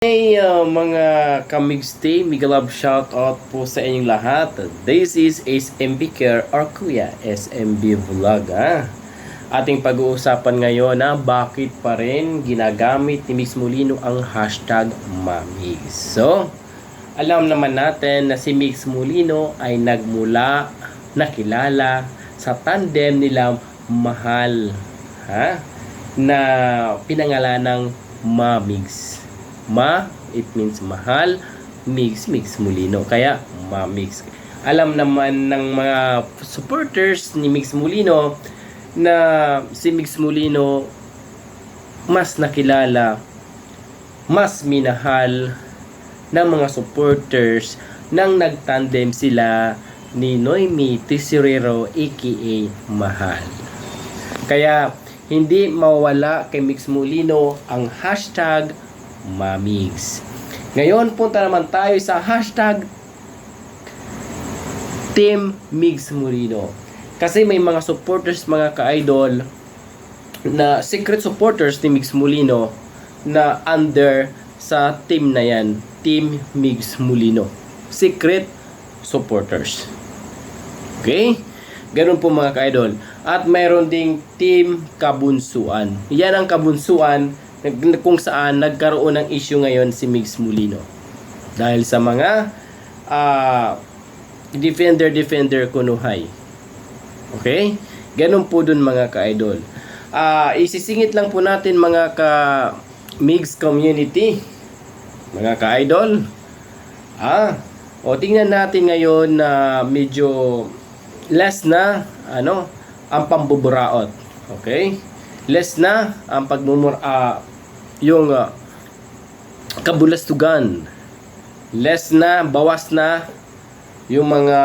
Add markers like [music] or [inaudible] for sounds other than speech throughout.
Hey uh, mga kamigstay, mega love shout out po sa inyong lahat. This is SMB Care or Kuya SMB Vlog. Ah. Ating pag-uusapan ngayon na bakit pa rin ginagamit ni Mix Molino ang hashtag Mamigs. So, alam naman natin na si Mix Molino ay nagmula, nakilala sa tandem nilang mahal. Ha? Na pinangalan ng Mamigs. Ma, it means mahal. Mix, mix Molino. Kaya, ma-mix. Alam naman ng mga supporters ni Mix Molino na si Mix Molino mas nakilala, mas minahal ng mga supporters nang nagtandem sila ni Noemi Tesorero aka Mahal. Kaya hindi mawala kay Mix Molino ang hashtag Mamigs. Ngayon, punta naman tayo sa hashtag Team Migs Molino. Kasi may mga supporters, mga ka-idol, na secret supporters ni Migs Molino na under sa team na yan. Team Migs Molino. Secret supporters. Okay? Ganun po mga ka-idol. At mayroon ding team kabunsuan. Yan ang kabunsuan kung saan nagkaroon ng issue ngayon si Migs Molino. Dahil sa mga ah, defender-defender kunuhay. Okay? Ganun po dun mga ka-idol. Ah, isisingit lang po natin mga ka Migs community. Mga ka-idol. Ah, o tingnan natin ngayon na medyo less na ano ang pambuburaot. Okay? Less na ang pagmumura ah, yung ah, kabulastugan. Less na, bawas na yung mga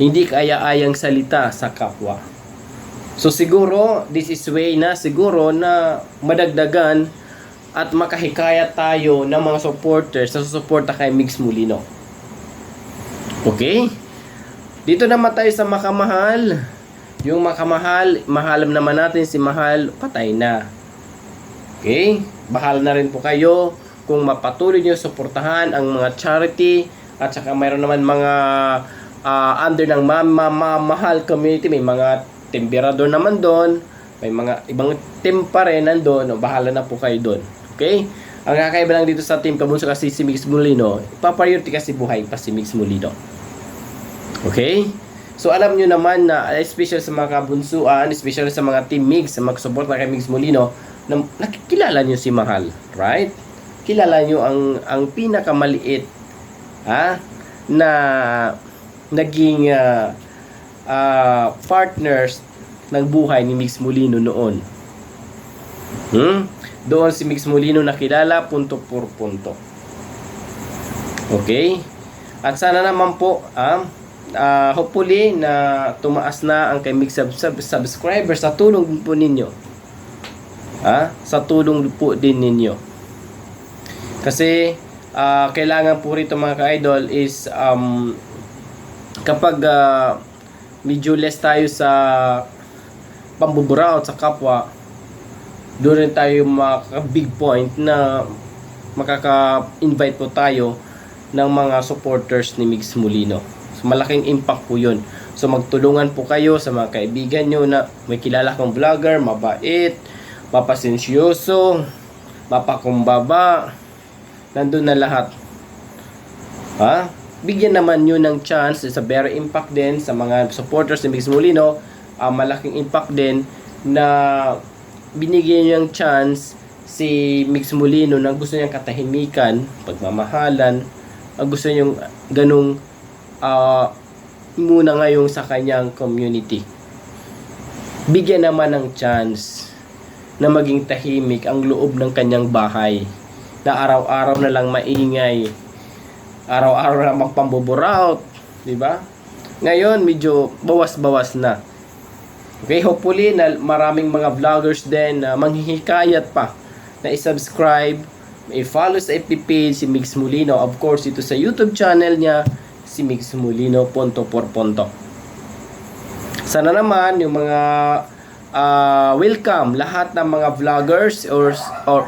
hindi kaya-ayang salita sa kapwa. So siguro, this is way na siguro na madagdagan at makahikayat tayo ng mga supporters na susuporta kay Mix Molino. Okay? Dito naman tayo sa makamahal. Yung makamahal, mahalam naman natin si Mahal, patay na. Okay? Bahal na rin po kayo kung mapatuloy nyo suportahan ang mga charity at saka mayroon naman mga ah, under ng mama mahal community. May mga temperador naman doon. May mga ibang team pa rin nandun. O bahala na po kayo doon. Okay? Ang kakaiba lang dito sa team kabunso kasi si Mix Molino? Ipapriority kasi buhay pa si Mix Molino. Okay? So alam nyo naman na especially sa mga kabunsuan, especially sa mga team Mix, sa na kay Mix Molino, na nakikilala nyo si Mahal, right? Kilala nyo ang ang pinakamaliit ha na naging ah, ah, partners ng buhay ni Mix Molino noon. Hmm? Doon si Mix Molino nakilala punto por punto. Okay? At sana naman po, ah, ah, hopefully na tumaas na ang kay Mix sub, sub, subscribers sa tulong po ninyo. Ha? Sa tulong po din ninyo. Kasi ah, kailangan po rito mga ka-idol is um, kapag ah, medyo less tayo sa pambuburaot sa kapwa, doon rin tayo maka big point na makaka-invite po tayo ng mga supporters ni Mix Molino. So, malaking impact po yun. So magtulungan po kayo sa mga kaibigan nyo na may kilala kong vlogger, mabait, mapasensyoso, mapakumbaba, nandun na lahat. Ha? Bigyan naman nyo ng chance, it's very impact din sa mga supporters ni Mix Molino, ah, malaking impact din na binigyan nyo ng chance si Mix Molino na gusto niyang katahimikan, pagmamahalan, ang gusto niyang ganung ah, muna ngayong sa kanyang community. Bigyan naman ng chance na maging tahimik ang loob ng kanyang bahay na araw-araw na lang maingay araw-araw na magpambuburaot di ba? Ngayon medyo bawas-bawas na. Okay hopefully na maraming mga vloggers din na manghihikayat pa na i-subscribe i-follow sa FB page si Mix Molino. Of course ito sa YouTube channel niya si Mix Molino Ponto por Ponto. Sana naman yung mga ah, welcome lahat ng mga vloggers or or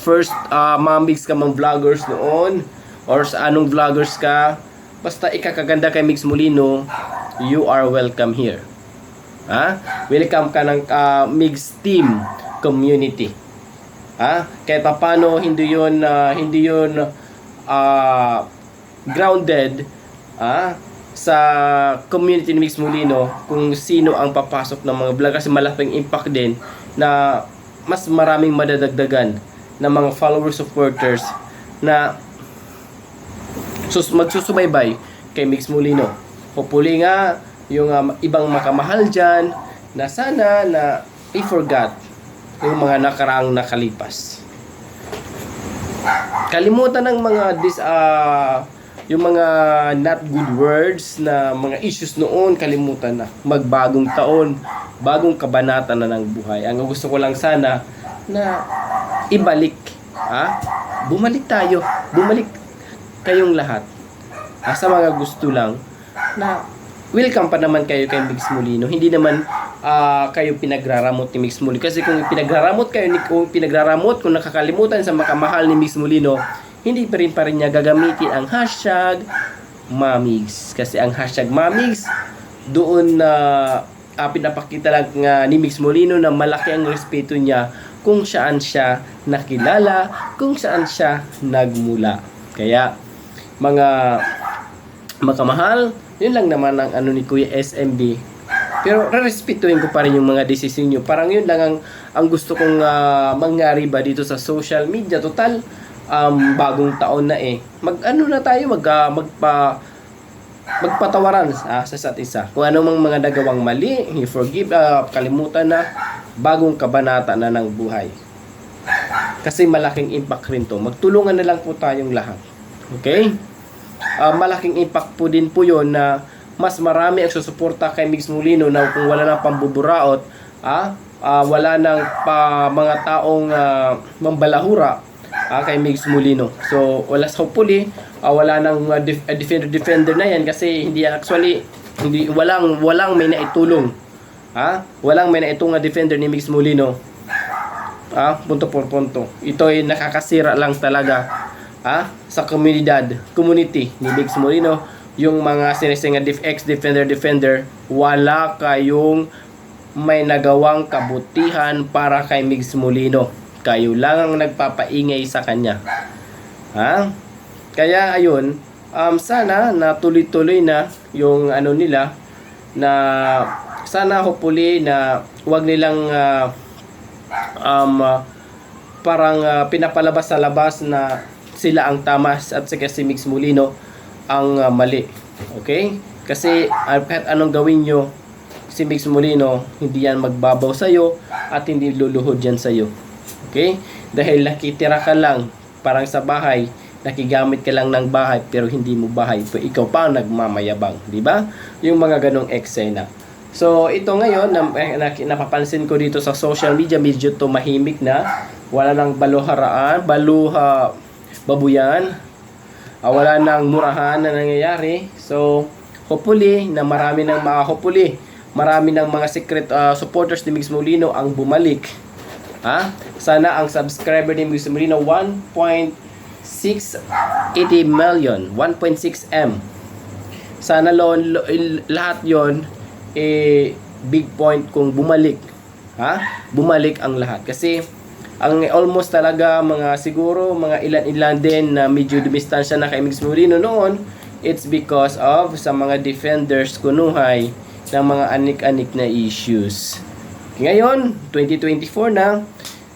first uh, mamigs ka mang vloggers noon or sa anong vloggers ka, basta ikakaganda kay Mix Molino, you are welcome here. Ha? Welcome ka ng uh, Mix Team community. Ha? Kahit pa paano hindi 'yun ah, hindi 'yun ah, grounded ah, sa community ni Mix Molino kung sino ang papasok ng mga vlog kasi malaking impact din na mas maraming madadagdagan ng mga followers supporters na sus magsusubaybay kay Mix Molino. Hopefully nga yung um, ibang makamahal dyan na sana na i-forgot yung mga nakaraang nakalipas. Kalimutan ng mga dis ah, yung mga not good words na mga issues noon kalimutan na. Magbagong taon, bagong kabanata na ng buhay. Ang gusto ko lang sana na ibalik, ha? Bumalik tayo. Bumalik kayong lahat. Ah, sa mga gusto lang na welcome pa naman kayo kay Mix Molino. Hindi naman ah, kayo pinagraramot ni Mix Molino. Kasi kung pinagraramot kayo, kung pinagraramot, kung nakakalimutan sa makamahal ni Mix Molino, hindi pa rin pa rin niya gagamitin ang hashtag Mamigs. Kasi ang hashtag Mamigs, doon na ah, pinapakita lang nga ni Mix Molino na malaki ang respeto niya kung saan siya nakilala, kung saan siya nagmula. Kaya, mga makamahal, yun lang naman ang ano ni Kuya SMB. Pero respetuhin ko pa rin yung mga desisyon nyo. Parang yun lang ang, ang gusto kong ah, mangyari ba dito sa social media. Total, um, bagong taon na eh. Mag ano na tayo, mag, ah, magpa, magpatawaran ah, sa isa't isa. Kung ano mang mga nagawang mali, i-forgive, ah, kalimutan na, bagong kabanata na ng buhay. Kasi malaking impact rin to. Magtulungan na lang po tayong lahat. Okay? Ah, malaking impact po din po yon na mas marami ang susuporta kay Mix Molino na kung wala nang pambuburaot, ah, ah, wala nang pa mga taong ah, mambalahura ah, kay Mix Molino. So, wala sa hopefully, ah, wala nang ah, def- defender defender na yan kasi hindi actually hindi walang walang may naitulong. Ha? Walang may naitong nga defender ni Mix Molino. Ah, punto por punto. Ito ay nakakasira lang talaga ah, sa komunidad, community ni Mix Molino. Yung mga sinisinga def ex defender defender, wala kayong may nagawang kabutihan para kay Mix Molino. Kayo lang ang nagpapaingay sa kanya. Ha? Kaya ayun, um, sana na tuloy-tuloy na yung ano nila na sana hopefully na wag nilang ah, um, ah, parang ah, pinapalabas sa labas na sila ang tama at saka si Mix Molino ang ah, mali. Okay? Kasi ah, kahit anong gawin nyo, si Mix Molino, hindi yan magbabaw sa'yo at hindi luluhod yan sa'yo. Okay? Dahil nakitira ka lang, parang sa bahay, nakigamit ka lang ng bahay pero hindi mo bahay. So, ikaw pa ang nagmamayabang. Di ba? Yung mga ganong eksena. So, ito ngayon, na, eh, na, napapansin ko dito sa social media, medyo tumahimik na. Wala nang baluharaan, baluha, babuyan. Ah, wala nang murahan na nangyayari. So, hopefully, na marami ng mga, hopefully, marami ng mga secret ah, supporters ni Mix Molino ang bumalik. Ha? Sana ang subscriber ni Mix Molino 1.680 million, 1.6 M. Sana lo, lo- il- lahat 'yon eh big point kung bumalik. Ha? Bumalik ang lahat kasi ang almost talaga mga siguro mga ilan-ilan din na medyo dumistansya na kay Mix Molino noon it's because of sa mga defenders kunuhay ng mga anik-anik na issues. Ngayon, 2024 na,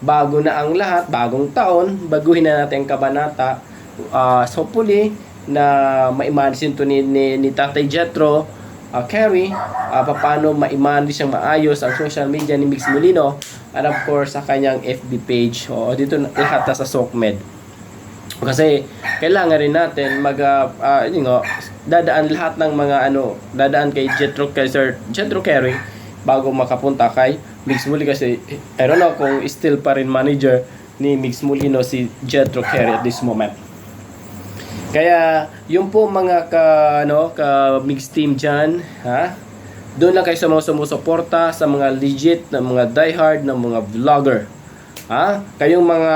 bago na ang lahat, bagong taon, baguhin na natin ang kabanata. Uh, so hopefully, na ma-imagine to ni, ni, ni Tatay Jetro, uh, Carrie, uh, paano ma-manage siyang maayos ang social media ni Mix Molino, and of course, sa kanyang FB page. O, dito na, lahat sa SOCMED. Kasi kailangan rin natin mag uh, uh, yun nga, dadaan lahat ng mga ano, dadaan kay Jetro kay Sir Jetro Carey bago makapunta kay Mix Muli kasi I don't know kung still pa rin manager ni Mix Molino si Jetro Carey at this moment. Kaya yung po mga ka ano ka mix team diyan, ha? Doon lang kayo sa mga sumusuporta sa mga legit na mga diehard na mga vlogger. Ha? Kayong mga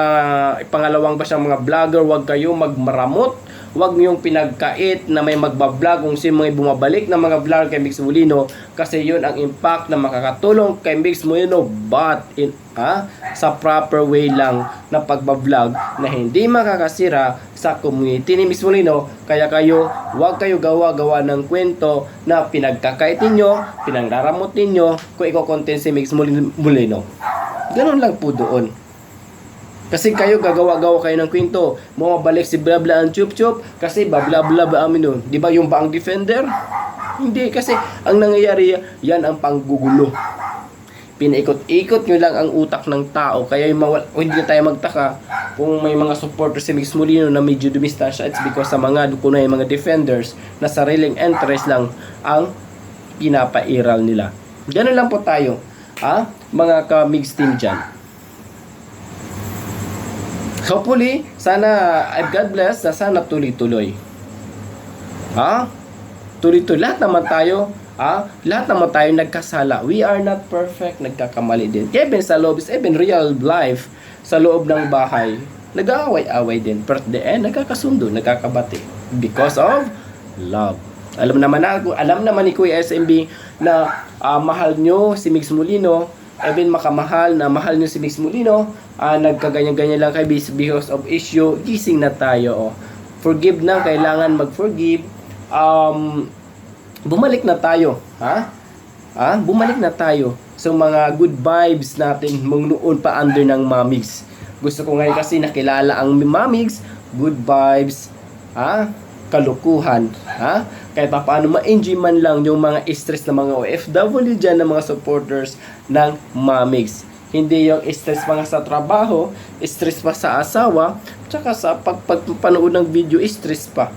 pangalawang ba siyang mga vlogger, wag kayong magmaramot. Wag niyong pinagkait na may magbablog kung sino may bumabalik na mga vlog kay Mix Molino kasi yun ang impact na makakatulong kay Mix Molino but in ha, sa proper way lang na pagbablog na hindi makakasira sa community ni Mix Molino kaya kayo wag kayo gawa-gawa ng kwento na pinagkakait ninyo, pinangdaramot ninyo kung iko-content si Mix Molino. Ganun lang po doon. Kasi kayo gagawa-gawa kayo ng kwento. Bumabalik si Blabla ang chup chup kasi babla-bla ba amin nun. Di ba yung bang defender? Hindi kasi ang nangyayari yan ang panggugulo. Pinaikot-ikot nyo lang ang utak ng tao kaya yung mawal, o hindi na tayo magtaka kung may mga supporters si Mix Molino na medyo dumistasya it's because sa mga dukunay mga defenders na sariling interest lang ang pinapairal nila. Ganun lang po tayo. Ha? Mga ka-mix team dyan. Hopefully, sana, uh, God bless, na sana tuloy-tuloy. Ha? Tuloy-tuloy. Lahat naman tayo, ha? Lahat naman tayo nagkasala. We are not perfect, nagkakamali din. Even sa loob, even real life, sa loob ng bahay, nag-aaway-away din. At the end, nagkakasundo, nagkakabati. Because of love. Alam naman na, alam naman ni Kuya SMB na ah, mahal nyo si Mix Molino, even makamahal na mahal nyo si Mix Molino, ah, nagkaganyan-ganyan lang kay because of issue, gising na tayo. Oh. Forgive na, kailangan mag-forgive. Um, bumalik na tayo. Ha? Ha? Bumalik na tayo sa mga good vibes natin mong noon pa under ng Mamigs. Gusto ko ngayon kasi nakilala ang Mamigs, good vibes, ha? Kalukuhan, ha? Kahit pa paano ma-enjoy man lang yung mga stress ng mga OFW dyan ng mga supporters ng Mamigs. Hindi yung stress nga sa trabaho, stress pa sa asawa, tsaka sa pagpapanood ng video, stress pa.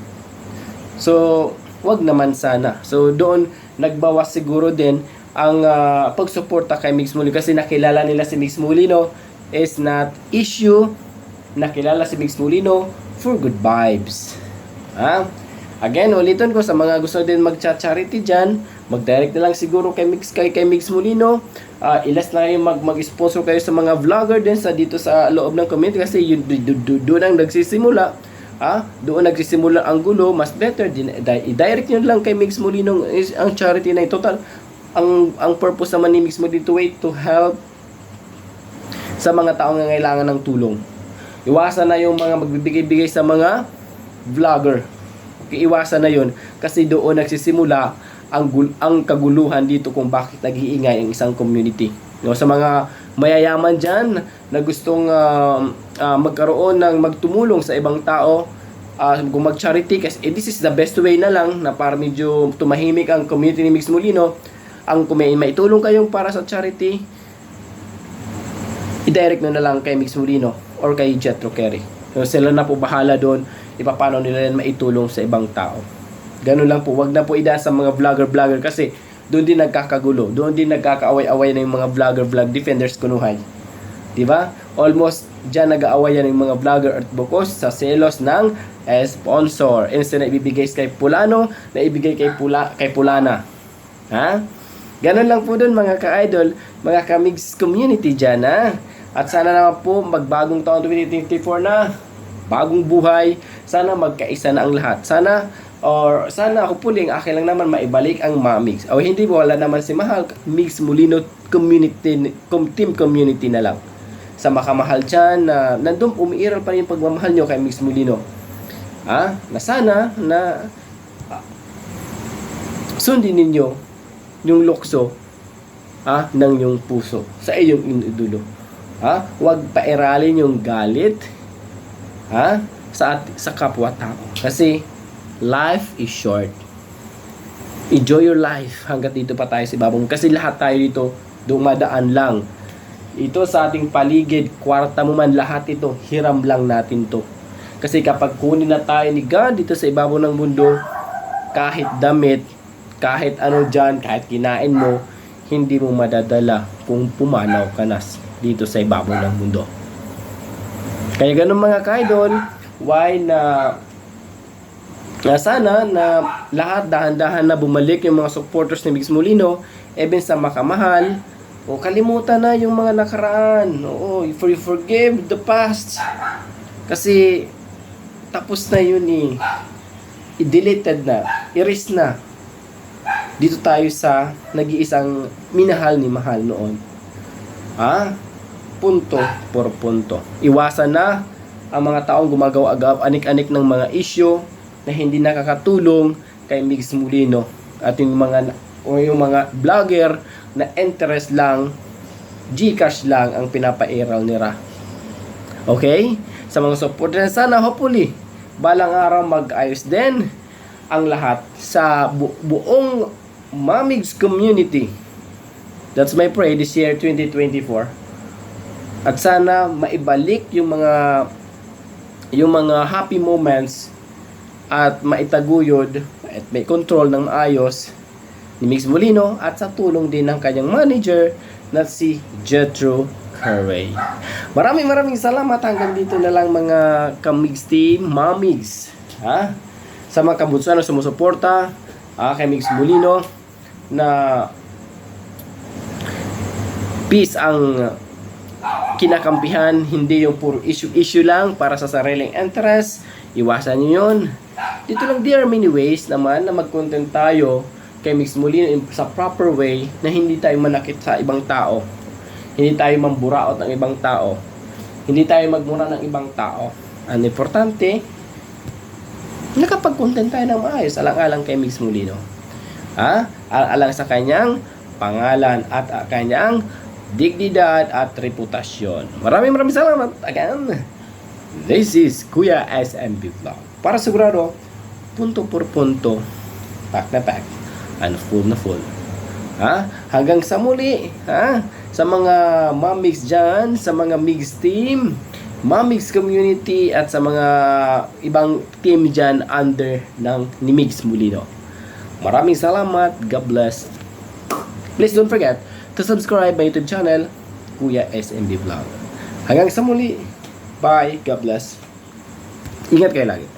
So, wag naman sana. So, doon nagbawas siguro din ang ah, pagsuporta kay Mix Molino kasi nakilala nila si Mix Molino is not issue. Nakilala si Mix Molino for good vibes. Ha? Again, ulitin ko sa mga gusto din mag-charity dyan, mag-direct na lang siguro kay Mix, kay, kay Mix Molino. Ah, ilas na kayo mag, mag-sponsor kayo sa mga vlogger din sa dito sa loob ng community kasi yun, do- do- do- doon ang nagsisimula. Ah, doon nagsisimula ang gulo, mas better din di- i-direct nyo lang kay Mix Molino ang charity na ito. Total ang ang purpose naman ni Mix Molino to wait to help sa mga taong nangailangan ng tulong. Iwasan na yung mga magbibigay-bigay sa mga vlogger. Okay, iwasan na yun kasi doon nagsisimula ang ang kaguluhan dito kung bakit nag-iingay ang isang community. No, sa mga mayayaman diyan na gustong ah, ah, magkaroon ng magtumulong sa ibang tao, ah, kung mag-charity kasi eh, this is the best way na lang na para medyo tumahimik ang community ni Mix Molino. Ang kung may maitulong kayong para sa charity, i-direct nyo na lang kay Mix Molino or kay Jetro Kerry. So, sila na po bahala doon ipapano nila yan maitulong sa ibang tao. Ganun lang po. Wag na po ida sa mga vlogger-vlogger kasi doon din nagkakagulo. Doon din nagkakaaway-away na yung mga vlogger-vlog defenders kunuhay. Di ba? Almost dyan nag-aawayan ng mga vlogger at bukos sa selos ng sponsor. Instead na ibibigay kay Pulano, na ibigay kay, Pula, kay Pulana. Ha? Ganun lang po doon mga ka-idol, mga ka-mix community dyan ha. At sana naman po magbagong taon 2024 na, bagong buhay, sana magkaisa na ang lahat. Sana or sana ako puling akin lang naman maibalik ang Mamix. O hindi wala naman si Mahal, Mix Molino community com, team community na lang. Sa makamahal dyan na nandun umiiral pa rin yung pagmamahal nyo kay Mix Molino. Ha? Na sana na ah, sundin ninyo yung lukso ha, ng yung puso sa iyong inudulo. Ha? Huwag pairalin yung galit ha, sa at, sa kapwa-tao. Kasi life is short. Enjoy your life [laughs] hanggat dito pa tayo sa ibabang. Kasi lahat tayo dito dumadaan lang. Ito sa ating paligid, kwarta mo man lahat ito, hiram lang natin to. Kasi kapag kunin na tayo ni God dito sa ibabaw ng mundo, kahit damit, kahit ano dyan, kahit kinain mo, hindi mo madadala kung pumanaw ka na dito sa ibabaw ng mundo. Kaya ganun mga kaidol, why na na sana na lahat dahan-dahan na bumalik yung mga supporters ni Mix Molino even sa makamahal O kalimutan na yung mga nakaraan. Oo, if you forgive the past. Kasi tapos na yun eh. I-deleted na. Erase na. Dito tayo sa nag-iisang minahal ni mahal noon. Ha? Punto por punto. Iwasan na ang mga taong gumagawa-agaw anik-anik ng mga isyo na hindi nakakatulong kay Mix Mulino at yung mga o yung mga vlogger na interest lang Gcash lang ang pinapairal nila. Okay? Sa mga supporter sana hopefully balang araw mag-ayos din ang lahat sa bu- buong Mamigs community. That's my pray this year 2024. At sana maibalik yung mga yung mga happy moments at maitaguyod at may control ng maayos ni Mix Molino at sa tulong din ng kanyang manager na si Jetro Carey. Maraming maraming salamat hanggang dito na lang mga Kamigs team, Mamigs. Ha? Sa mga kabutsuan na sumusuporta ah, kay Mix Molino na peace ang kinakampihan, hindi yung puro issue-issue lang para sa sariling interest. Iwasan nyo yun. Dito lang, there are many ways naman na mag-content tayo kay Mix Molino in- sa proper way na hindi tayo manakit sa ibang tao. Hindi tayo mamburaot ng ibang tao. Hindi tayo magmura ng ibang tao. Ang importante, nakapag-content tayo ng maayos alang-alang kay Mix Molino. Ha? Alang sa kanyang pangalan at ah, kanyang dignidad at reputasyon. Maraming maraming salamat again. This is Kuya SMB Vlog. Para sigurado, punto por punto, pack na pack, and full na full. Ha? Hanggang sa muli, ha? Sa mga mamigs dyan, sa mga mix team, mamigs community, at sa mga ibang team dyan under ng ni Migs Mulino. Maraming salamat. God bless. Please don't forget to subscribe my YouTube channel, Kuya SMB Vlog. Hanggang sa muli. Bye. God bless. Ingat kayo lagi.